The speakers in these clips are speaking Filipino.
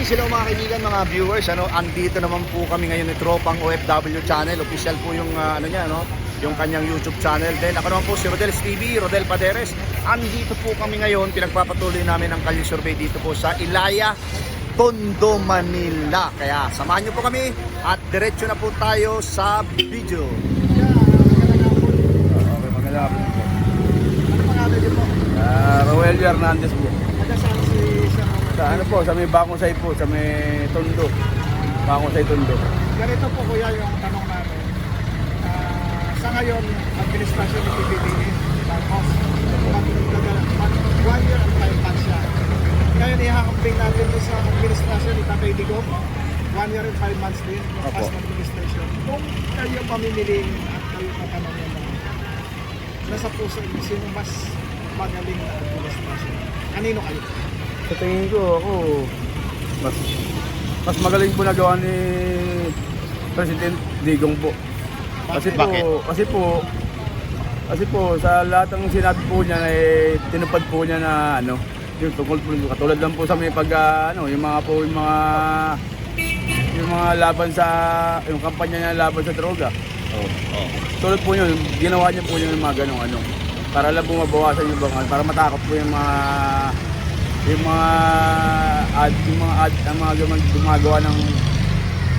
Greetings hello mga kaibigan, mga viewers. Ano, andito naman po kami ngayon ni Tropang OFW channel. Official po yung ah, ano niya, no? Yung kanyang YouTube channel. Then ako naman po si Rodel TV, Rodel Paderes. Andito po kami ngayon, pinagpapatuloy namin ang kalye survey dito po sa Ilaya, Tondo, Manila. Kaya samahan niyo po kami at diretso na po tayo sa video. Okay, maganda po. Ano pangalan niyo po? Ah, Roel Hernandez po. Taga saan si Sir Robert? Sa ano po, sa may Bakong po, sa may Tondo. Bakong Tondo. Ganito po kuya yung tanong namin. Ah, sa ngayon, administrasyon ng PBBE, mag- one year and five months siya. Ngayon, ihahambing natin doon sa administrasyon ni Tatay Digong, one year and five months din, as administration. Kung kayo pamimiliin at kayo tatanungin na nasa puso sino mas magaling na administrasyon? Kanino kayo? Sa tingin ko, ako, mas mas magaling po nagawa ni President Digong po. Kasi po, Bakit? kasi po, kasi po, sa lahat ng sinabi po niya, eh, tinupad po niya na, ano, yung tungkol po, katulad lang po sa may pag, ah, ano, yung mga po, yung mga, yung mga laban sa, yung kampanya niya laban sa droga. Oh, oh. Tulad po yun, ginawa niya po yun yung mga ganong ano, para lang po mabawasan yung bangal, para matakot po yung mga, yung mga ad, yung mga ad, ang mga gumag, gumagawa ng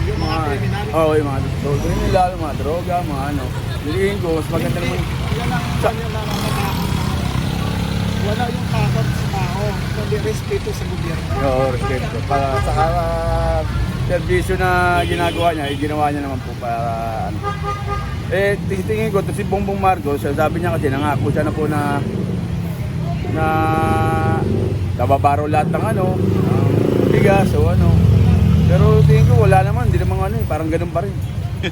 Yung mga kriminal? Oo, oh, yung mga yung lalo, mga droga, mga ano. Bilihin ko, mas maganda naman. Yan ang Sa- yan ang natakot. Wala yung takot sa tao, kundi respeto sa gobyerno. Oo, respeto. Para sa uh, servisyo na ginagawa niya, eh, ginawa niya naman po para ano. Eh, tingin ko, to si Bongbong Marcos, sabi niya kasi, nangako siya na po na na nababaro lahat ng ano, ng bigas o ano. Pero tingin ko wala naman, hindi naman ano, eh, parang ganun pa rin. Wala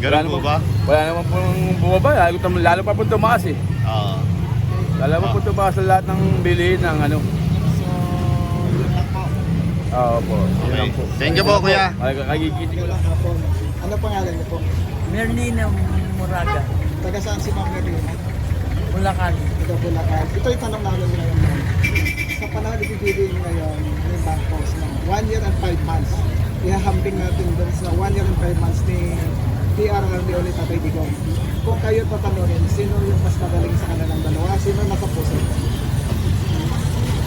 Ganun po naman- ba? Wala naman pong bumaba, lalo, tam- lalo pa po tumaas eh. Ah. Lalo pa po tumaas sa lahat ng bilihin ng ano. So, yun lang po. Oo po, yun Okay. lang po. Thank you po, kuya. Ay, kagigising ko lang. lang hapon. Ano pangalan niyo po? Merlina Moraga, Taga saan si Ma'am Merlina? Bulacan. Taga Bulacan. Ito yung tanong namin ngayon. Sa panahon ni PBBM ngayon, ni Bangkos na one year and five months. Ihahambing natin doon sa one year and five months ni PRRD ulit Tatay Digong. Kung kayo tatanungin, sino yung mas magaling sa kanilang dalawa? Sino nasa puso?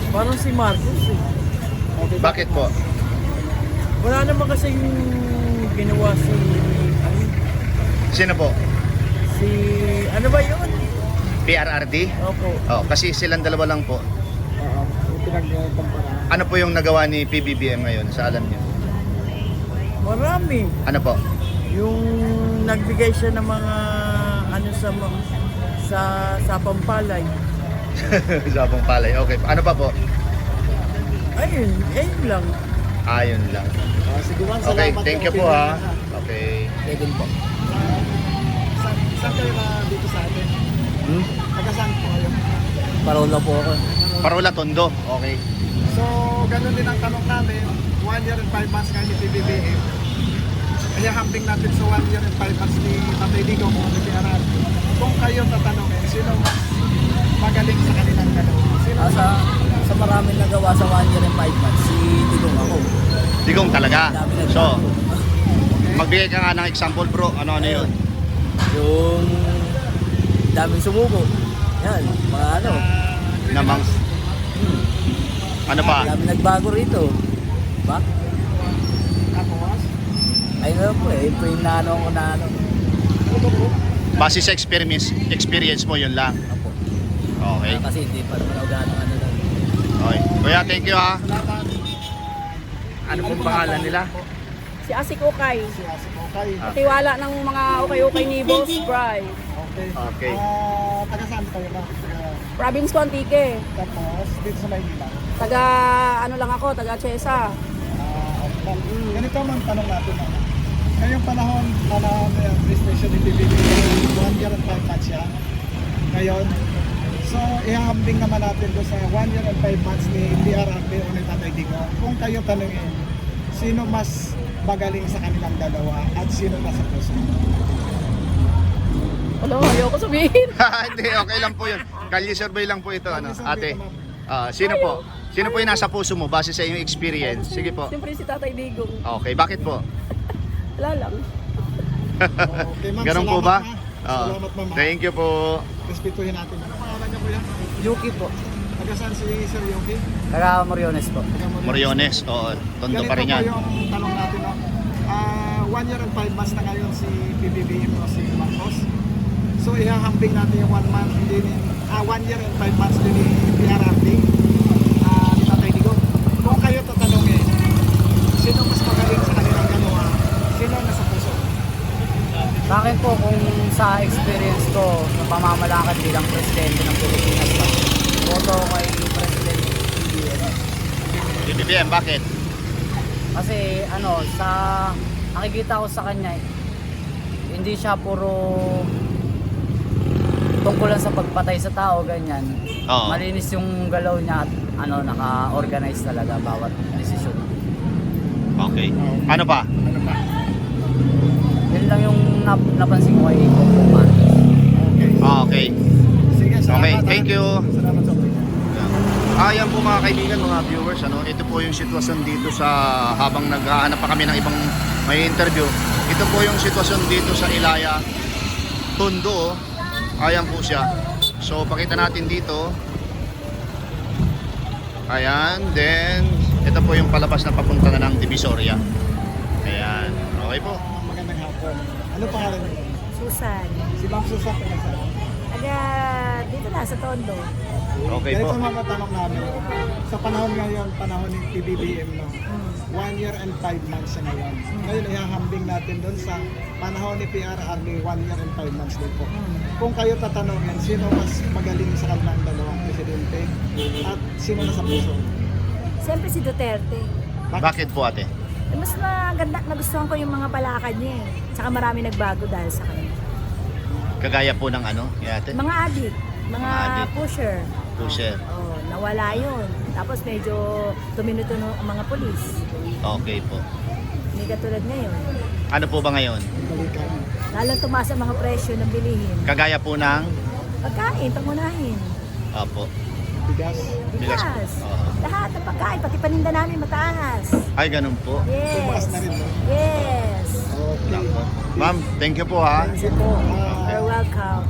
Parang si Marcos eh. Okay, Bakit po? Wala naman kasi yung ginawa si... Ano, Sino po? si... Ano ba yun? PRRD? Opo. Oh, kasi silang dalawa lang po. Ano po yung nagawa ni PBBM ngayon sa alam niyo? Marami. Ano po? Yung nagbigay siya ng mga... Ano sa... mga- sa sa Pampalay. Sabong palay. Okay. Ano pa po? Ayun, ayun lang. Ayun lang. Ah, sige ma'am, Okay, thank sa you po ha. niyo, Okay. Pwede po. Ah, Saan, saan kayo na dito sa atin? Hmm? Taga saan po kayo? Parola po ako. Parola Tondo. Okay. So, ganun din ang tanong namin. One year and five months ngayon ni PBBM. Kaya hambing natin sa one year and five months ni Tatay Digo kung ano PRR. Kung kayo tatanungin, sino mas magaling sa kanilang dalawa? Sino Ah, sa, sa maraming nagawa sa 1 year and 5 months, si Tigong ako. Digong talaga. So, magbigay ka nga ng example bro. Ano ano yun? Yung daming sumuko. Yan, mga ano. Namang ano pa? Dami nagbago rito. Ba? Tapos, Ayun na po eh. Ito yung naano ko na ano. Base sa experience, experience mo yun lang. Apo. Okay. Ah, kasi hindi pa naman ako gaano ano lang. Okay. Kuya, thank you ha. Ano pong pangalan nila? Si Asik Okay. Si Asik Okay. Tiwala ng mga okay-okay ni Boss Bry. Okay. Okay. Ah, taga saan kayo ba? Province ko Antique. Tapos, dito sa Maynila. Taga ano lang ako, taga Chesa. Ah, okay. Ma'am, Ganito man tanong natin. Ma'am. Ngayong panahon, panahon na yung PlayStation ni PBB, one year and five months siya. Ngayon, so ihahambing naman natin doon sa one year and five months ni PRRP o ni Tatay Digo. Kung kayo tanungin, sino mas magaling sa kanilang dalawa at sino nasa puso? Wala, ayoko sabihin. Hindi, okay lang po yun. Kalye survey lang po ito, ano, ate. Ah, sino po? Sino po yung nasa puso mo base sa iyong experience? Sige po. Siyempre si Tatay Digong. Okay, bakit po? Wala lang. Okay, ma'am. Ganun po salamat, ba? ma'am. Oo. Salamat, ma'am. Thank you po. Respetuhin natin. Ano pangalan niyo po yan? Yuki po. Taga saan si Sir Yogi? Taga Moriones po. Taga Moriones. Moriones, oo. Tondo pa rin yan. Ganito po yung tanong natin. No? Ah, one year and five months na ngayon si PBBM o si Marcos. So ihahambing natin yung one month din ah, one year and five months din ni PRRD ah, ni Tatay Digong. Kung kayo tatanungin, sino mas magaling sa kanilang ganawa? Sino ang nasa puso? Sa akin po, kung sa experience ko sa pamamalakad bilang presidente ng Pilipinas pa, boto ko kay President BBM. BBM, bakit? Kasi ano, sa nakikita ko sa kanya, hindi siya puro tungkol lang sa pagpatay sa tao, ganyan. Oo. Malinis yung galaw niya at ano, naka-organize talaga bawat desisyon. Okay. Ano pa? Yun lang yung nap- napansin ko kay Bongbong Marcos. Okay. Ah, okay. Sige, salamat. Okay, ah. thank you. Salamat sa opinion. Ayan po mga kaibigan, mga viewers, ano, ito po yung sitwasyon dito sa habang naghahanap pa kami ng ibang may interview. Ito po yung sitwasyon dito sa Ilaya, Tondo. Ayan po siya. So pakita natin dito. Ayan, then ito po yung palabas na papunta na ng Divisoria. Ayan, okay po. Magandang hapon. Ano pangalan niyo? Susan. Si Ma'am Susan. taga saan? Taga dito na sa Tondo. Okay po. Ganito mga tanong namin. Sa panahon ngayon, panahon ng PBBM, no? One year and five months na ngayon. Ngayon, ihahambing natin doon sa panahon ni PRRD, one year and five months din po. Kung kayo tatanungin, sino mas magaling sa kanilang dalawang presidente at sino nasa puso? Siyempre si Duterte. Bakit po ate? Eh, Mas maganda, nagustuhan ko yung mga palakad niya eh. Tsaka marami nagbago dahil sa kanya. Kagaya po ng ano, ate? Mga addict, mga Mga pusher. Pusher. Oh, nawala yun. Tapos medyo tuminutuno ang mga polis. Okay po. Hindi katulad ngayon. Ano po ba ngayon? Balikan. Lalong tumaas ang mga presyo ng bilihin. Kagaya po ng Pagkain, pangunahin. Opo. Bigas. Bigas. Bigas. Oo. Lahat ng pagkain, pati paninda namin mataas. Ay, ganun po. Tumaas Yes. na rin. No? Yes. Okay. Ma'am, thank you po ha. Thank you po. Ah, You're welcome.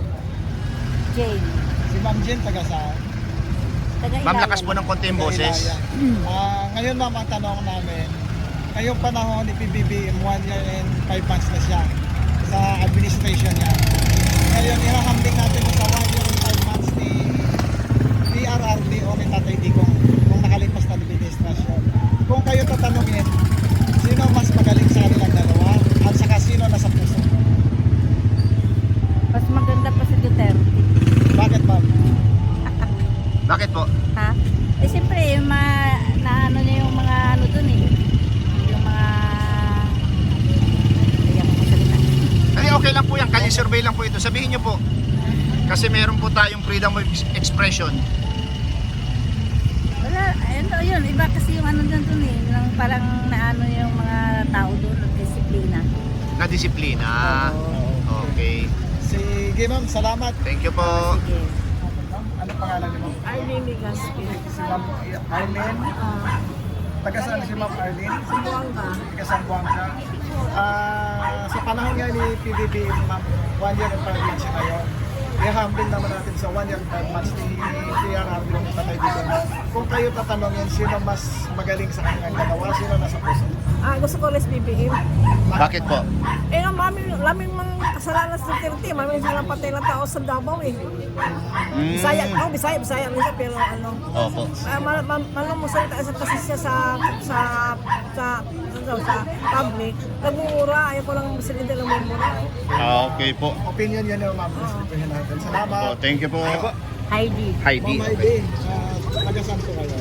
Jane. si Ma'am Jen, taga saan? Taga Ma'am, lakas po ng konti yung boses. Ah, ngayon ma'am, ang tanong namin, ngayong panahon ni PBBM, one year and five months na siya sa administration niya. Ngayon, ihahambing natin sa one year and five months ni PRRD o ni Tatay Digong kung nakalipas na administration. Kung kayo tatanungin, sino mas magaling sa kanilang dalawa at saka sino nasa puso? Mas maganda pa si Duterte. Bakit ma'am? Bakit po? Ha? Eh siyempre, yung mga, na ano niya yung mga ano dun eh. Yung mga... Ayan ko salita. Ay, okay lang po yan. Kanya survey lang po ito. Sabihin niyo po. Kasi meron po tayong freedom of expression. Wala, ano yun, iba kasi yung ano dun dun eh. Yung parang naano yung mga tao dun, ng disiplina. Na disiplina. Okay. Sige ma'am, salamat. Thank you po. Sige. Ano pangalan niyo ma'am? Arlene Ligaspi. Si Ma'am Arlene. Taga saan si Ma'am Arlene? Sumuanga. Taga Zamboanga. Ah, sa panahon nga ni PBB, ma'am, one year and five months na ngayon. I-hambing naman natin sa one year and five months ni PRRD ng Tatay Dito. Kung kayo tatanungin, sino mas magaling sa kanilang dalawa, sino nasa puso? Ah, gusto ko les BBM. Bakit po? Eh, ang mami, laming mga kasalanan sa Duterte. Mami silang patay ng tao sa Davao eh. Mm. Bisaya, oh, Bisaya, Bisaya siya, pero ano. Opo. Ah, mal, mal, malam mo salita sa kasi siya sa sa sa sa, public. Nagmumura, ayaw ko lang presidente lang mumura. Ah, okay po. Opinion yan yung ma'am. Respetuhin natin. Salamat. Oh, thank you po. Heidi. Heidi. Ma'am Heidi, ah, taga saan po kayo?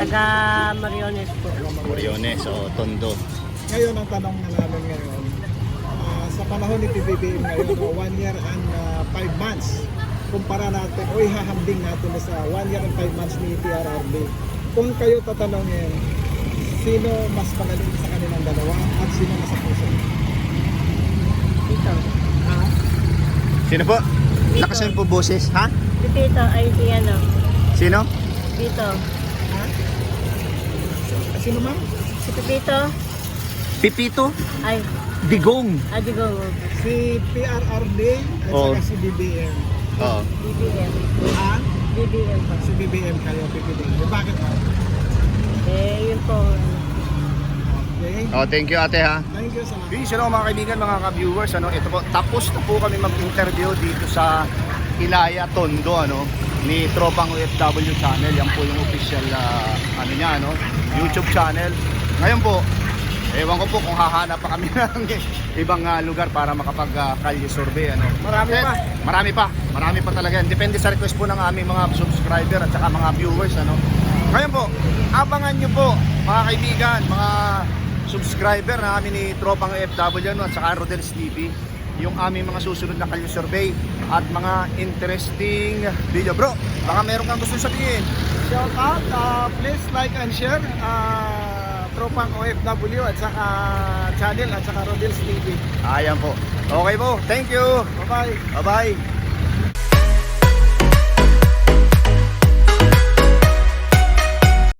Taga Mariones po. Moriones o Tondo. Ngayon ang tanong na namin ngayon, ah, sa panahon ni PBBM ngayon, one year and ah, five months, kumpara natin o ihahambing natin sa one year and five months ni PRRD. Kung kayo tatanungin, sino mas magaling sa kanilang dalawa at sino nasa puso? Dito. Sino po? Lakasan po boses, ha? Dito ay si ano. Sino? Dito. sino ma'am? Si Pepito. Pipito Ay, Digong. adigo. Si PRRD at Oh. saka si BBM. Oo. BBM. Ha? BBM pa. Si BBM kayo, PPD. Bakit ma'am? Eh, yun po. Okay. Oh, thank you ate ha. Thank you sa lahat. Peace, hello mga kaibigan, mga ka-viewers. Ano, ito po, tapos na po kami mag-interview dito sa Ilaya Tondo, ano, ni Tropang OFW channel. Yan po yung official, ah, ano niya, ano, YouTube channel. Ngayon po, ewan ko po kung hahanap pa kami ng ibang ah, lugar para makapag-kalye survey, ano. Marami pa. Marami pa, marami pa talaga. Depende sa request po ng aming mga subscriber at saka mga viewers, ano. Ngayon po, abangan nyo po, mga kaibigan, mga subscriber na amin ni Tropang FW no, at saka Rodel's TV yung aming mga susunod na kalye survey at mga interesting video. Bro, baka meron kang gusto sabihin. Shout out, uh, please like and share uh, Tropang OFW at saka channel at saka Rodels TV. Ayan po. Okay po. Thank you. Bye-bye. Bye-bye.